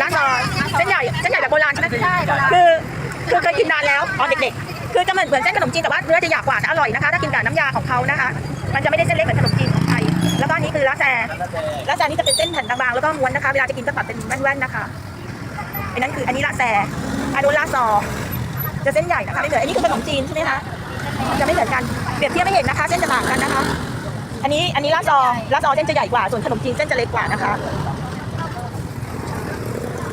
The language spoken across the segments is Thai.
ร้านซอยเส้นใหญ่เส้นใหญ่แบบโบราณใช่ไหมใช่โบราณ คือคือเคยกินนานแล้วตอนเด็กๆ คือจะเหมือนเหมือนเส้นขนมจีนแต่ว่าเนื้อจะหยาบกว่าจะอร่อยนะคะ ถ้ากินกับน้ำยาของเขานะคะ มันจะไม่ได้เส้นเล็กเหมือนขนมจีนของไทย แล้วก็อันนี้คือลาแซลาแซนี่จะเป็นเส้นแผ่นบางๆแล้วก็ม้วนนะคะ เวลาจะกินก็ตัดเป็นแว่นๆนะคะอันนั้นคืออันนี้ลาแซอันนู้นลาซอ จะเส้นใหญ่นะคะไม่เหมือนอันนี้คือขนมจีนใช่ไหมคะ จะไม่เหมือนกัน เปรียบเทียบไม่เห็นนะคะ เส้นจะต่างกันนะคะ อันนี้อันนี้ลาซอลาซอเส้นจะใหญ่กว่า ส่วนขนมจีนเส้นจะเล็กกว่านะคะ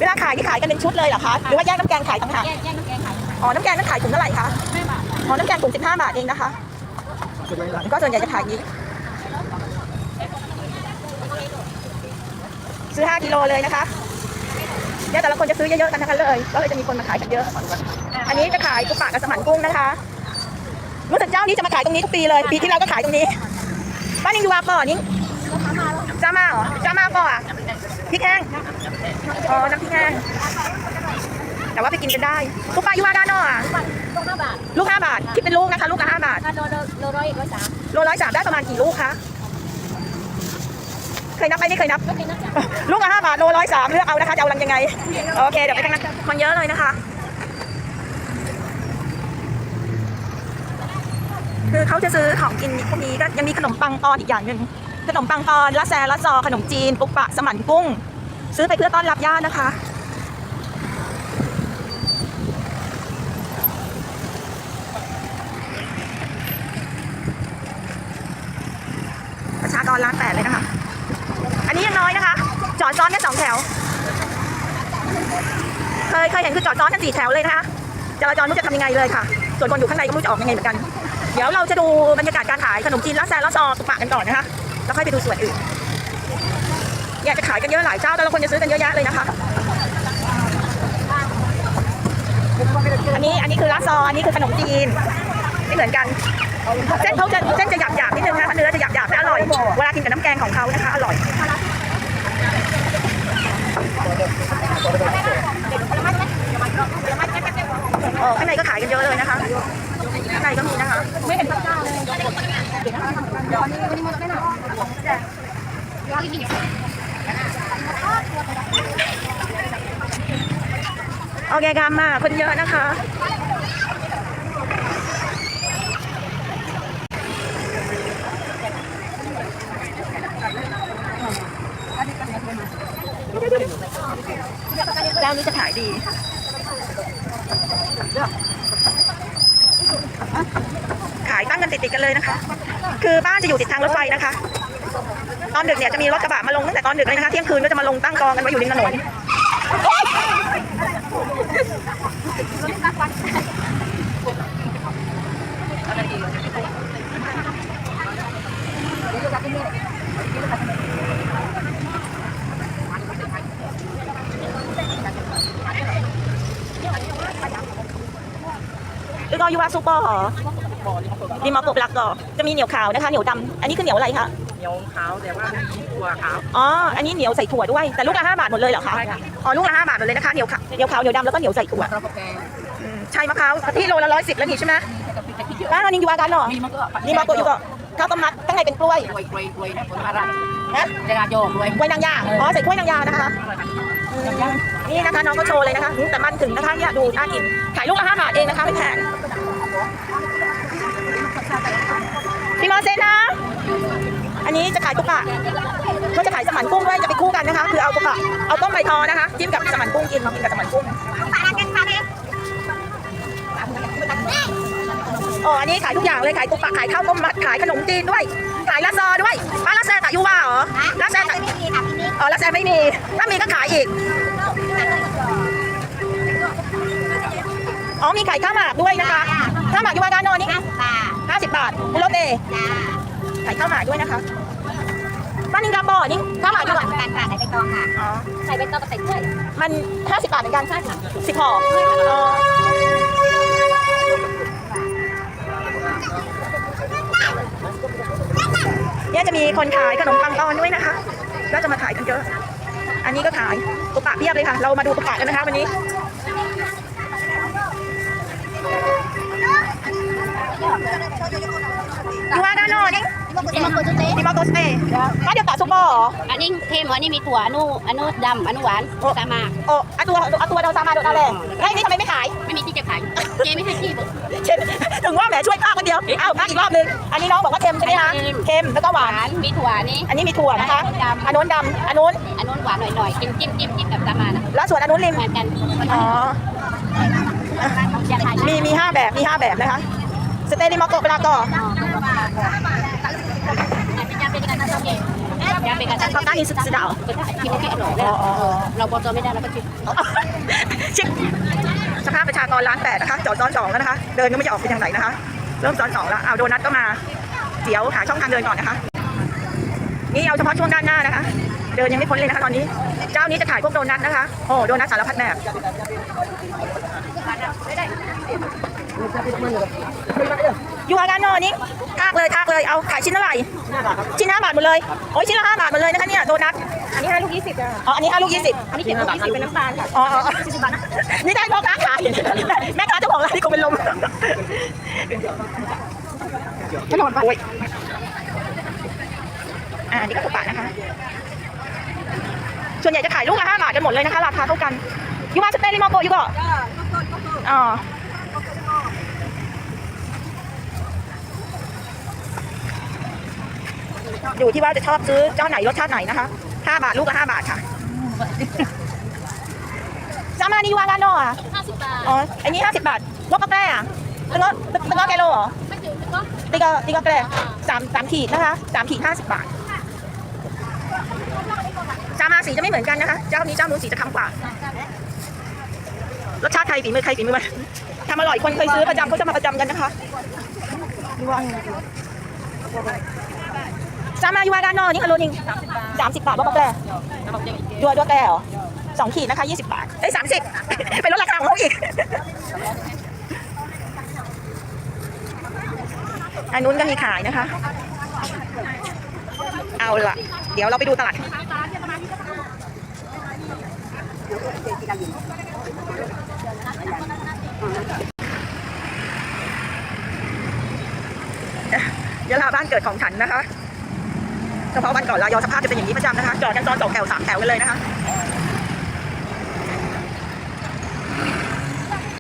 เวลาขายที่ขายกันเป็นชุดเลยเหรอคะหรือว่าแยกน้ำแกงขายต่างหากแยกแยกน้ำแกงขายอ๋อน้ำแกงนั้นขายถุงเท่าไหร่คะไม่บาทอ๋อน้ำแกงถุง15บาทเองนะคะก็ส่วนใหญ่จะขายอย่างนี้ซื้อ5กิโลเลยนะคะเนี่ยแต่ละคนจะซื้อเยอะๆกันนะคะเลยก็เลยจะมีคนมาขายกันเยอะ อันนี้จะขายกุปากกับสมันกุ้งนะคะรู้สึกเจ้านี้จะมาขายตรงนี้ทุกปีเลย ปีที่แล้วก็ขายตรงนี้บ้านยังอยู่วาก่อนนี่จ้ามาเหรอจ้ามาก่อนอะพริกแห้ง อ๋อน้ำพริกแห้งแต่ว่าไปกินกันได้กุปากอยู่วาด้านนอกอะลูกห้าบาทลูก5บาทคิดเป็นลูกนะคะลูกละ5บาทถ้าโลโลโลร้อยร้อยสามโลร้อยสามได้ประมาณกี่ลูกคะเคยนับไหมนี่เคยนับลูกละห้าบาทโลร้อยสามเลือกเอานะคะจะเอารังยังไงโอเคเดี๋ยวไปทางนั้นคนเยอะเลยนะคะ คือเขาจะซื้อของกินพวกนี้ก็ยังมีขนมปังปอนอีกอย่างหนึ่งขนมปังปอนละแซละซอขนมจีนปุกปะสมันกุ้ง ซื้อไปเพื่อต้อนรับญาตินะคะ ประชากรล้านแปดเลยนะคะ อันนี้ยังน้อยนะคะ จอดซ้อนกันสองแถว เคยเคยเห็นคือจอดซ้อนกันสี่แถวเลยนะคะจราจรไม่รู้จะทำยังไงเลยค่ะ ส่วนคนอยู่ข้างในก็ไม่รู้จะออกยังไงเหมือนกัน เดี๋ยวเราจะดูบรรยากาศการขายขนมจีนละแซละซอตุกปะกันก่อนนะคะ แล้วค่อยไปดูส่วนอื่น อยากจะขายกันเยอะหลายเจ้าแต่ละคนจะซื้อกันเยอะแยะเลยนะคะ อันนี้อันนี้คือละซออันนี้คือขนมจีนไม่เหมือนกันเส้นเขาจะเส้นจะหยาบหยาบนิดนึงนะคะเนื้อจะหยาบหยาบแต่อร่อยเวลากินกับน้ำแกงของเขานะคะอร่อยอ๋อข้างในก็ขายกันเยอะเลยนะคะข้างในก็มีนะคะ ไม่เห็นพระเจ้าเลย โอเคค่ะมาคนเยอะนะคะ เจ้านี้จะขายดีขายตั้งกันติดๆกันเลยนะคะ คือบ้านจะอยู่ติดทางรถไฟนะคะ ตอนดึกเนี่ยจะมีรถกระบะมาลงตั้งแต่ตอนดึกเลยนะคะเที่ยงคืนก็จะมาลงตั้งกองกันไว้อยู่ริมถนนแล้วก็ยูวาซูเปอร์หรอดีมอปกลักก็จะมีเหนียวขาวนะคะ เหนียวดำอันนี้คือเหนียวอะไรคะ นียวขาวแต่ว่ามีถั่วขาวอ๋อ อันนี้เหนียวใส่ถั่วด้วย แต่ลูกละห้าบาทหมดเลยเหรอคะ ใช่ค่ะอ๋อ ลูกละห้าบาทหมดเลยนะคะ เหนียวขาว เหนียวขาว เหนียวดำแล้วก็เหนียวใส่ถั่วข้าวแกงอืมใช่มะพร้าวที่โลละร้อยสิบแล้วนี่ใช่ไหมร้านอันนี้อยู่ว่ากันเหรอมีมันก็นี่มาโกอยู่ก็ข้าวต้มมัดข้างในเป็นกล้วยกล้วยกล้วยกล้วยนะคนอะไรนะเวลาโยกกล้วยกล้วยนางยาอ๋อ ใส่กล้วยนางยานะคะอืมนี่นะคะน้องก็โชว์เลยนะคะอืมแต่มันถึงนะคะเนี่ยดูน่ากิน ขายลูกละห้าบาทเองนะคะไม่แพงพี่มอเซนนะ อันนี้จะขายตุ๊กตาก็จะขายสมันกุ้งด้วยจะไปคู่กันนะคะ คือเอาตุ๊กตาเอาต้มใบทอนะคะ จิ้มกับสมันกุ้งกินกินกับสมันกุ้งอ๋ออันนี้ขายทุกอย่างเลยขายตุ๊กตาขายข้าวต้มมัดขายขนมจีนด้วย ขายลาซอด้วยป้าลาแซกับยูว่าเหรอลาแซกับอ๋อลาแซไม่มีถ้ามีก็ขายอีกอ๋อมีขายข้าวหมากด้วยนะคะข้าวหมากยูว่าด้านโนนนี่ห้าสิบบาท50บาทรถเดย์จ้า ขายข้าวหมากด้วยนะคะบ้านนิงกาบอนี่ข้าวหมากก็ยูเหมืว่าอนกันค่ะใส่ใบตองค่ะอ๋อใส่ใบตองกับใส่กล้วยมัน50บาทเหมือนกันใช่ค่ะสิบห่ออ๋อเนี่ยจะมีคนขายขนมปังตอนด้วยนะคะ ก็จะมาขายกันเยอะ อันนี้ก็ขายตุ๊กตาเพียบเลยค่ะ เรามาดูตุ๊กตากันนะคะวันนี้ ยูว่าด้านโนนนี่นี่มันคือสเต๊กที่มาโตสเต้ก็เดี๋ยวต่อซุปเปอร์เหรออันนี้เค็มอันนี้มีถั่วอนุอนุดำอนุหวานตามมาโอ้เอาตัวเอาตัวเราซามาโดนอะไรแล้วอันนี้ทำไมไม่ขาย ไม่มีที่จะขายเจ๊ไม่ให้ที่บอกเช่นถึงว่าแหมช่วยป้าคนเดียวอ้าวป้าอีกรอบนึง อันนี้น้องบอกว่าเค็มใช่ไหมคะเค็มแล้วก็หวาวหานนมีถั่วนี่อันนี้มีถั่วนะคะอันนู้นดำอันนู้นอันนู้นหวานหน่อยๆจิ้มจิ้มจิ้มจิ้มแบบตามมานะแล้วส่วนอันนู้นริมเหมือนกันอ๋ออยากขายมีมีห้าแบบมีห้าแบบนะคะ สเตดิมอโกปลาก่อเป็นการทำเองยำเป็นการเขาทำตั้งอินสุดดาวก็ได้แค่อร่อยแล้วเราบอกตัวไม่ได้เราก็ชิมชิคสภาพประชากรล้านแปดนะคะจอดซ้อนสองแล้วนะคะ เดินก็ไม่จะออกไปทางไหนนะคะ เริ่มซ้อนสองแล้วเอาโดนัทก็มา เดี๋ยวหาช่องทางเดินก่อนนะคะ นี่เอาเฉพาะช่วงด้านหน้านะคะ เดินยังไม่พ้นเลยนะคะตอนนี้ เจ้านี้จะขายพวกโดนัทนะคะ โอ้โดนัทสารพัดแบบ ยูอาการโนนี่ทากเลยทากเลยเอาขายชิ้นเท่าไหร่ชิ้นห้าบาทหมดเลยโอ้ยชิ้นละห้าบาทหมดเลยนะคะเนี่ยโดนัทอันนี้ห้าลูกยี่สิบอ๋ออันนี้ห้าลูกยี่สิบอันนี้เจ็ดลูกยี่สิบเป็นน้ำตาลค่ะอ๋ออ๋อสี่สิบบาทนะนี่ได้พ่อค้าขายแม่ค้าเจ้าของร้านนี่คงเป็นลมขนมปังอ่าอันนี่ก็ถูกบาทนะคะ ส่วนใหญ่จะขายลูกละห้าบาทกันหมดเลยนะคะราคาเท่ากันยูมาสเตลิมอโกยูก็อ๋อ อยู่ที่ว่าจะชอบซื้อเจ้าไหนรสชาติไหนนะคะห้าบาทลูกละห้าบาทค่ะซามานี่วางกันเนาะอะห้าสิบบาท อ๋อ อันนี้ห้าสิบบาทลวกกาแฟอะตึงก็ตึงก็แกโลเหรอไม่ถึงก็ตีก็ตีก็แกลสามสามขีดนะคะสามขีดห้าสิบบาทซามาสีจะไม่เหมือนกันนะคะ เจ้านี้เจ้านู้นสีจะคำกว่ารสชาติไทยฝีมือใครฝีมือมันทำอร่อยคนเคยซื้อประจำเขาจะมาประจำกันนะคะ ยูวางซามายูวากันเนาะนี่อโลนึงสามสิบบาทลวกกาแฟด้วยด้วยแก้วสองขีดนะคะยี่สิบบาทเอ้ยสามสิบเป็นลดราคาของเขาอีกอันนู้นก็มีขายนะคะ เอาละเดี๋ยวเราไปดูตลาดยะลาบ้านเกิดของฉันนะคะ เฉพาะวันก่อนลายอสภาพจะเป็นอย่างนี้ประจำนะคะจอดกันซ้อนสองแถวสามแถวกันเลยนะคะ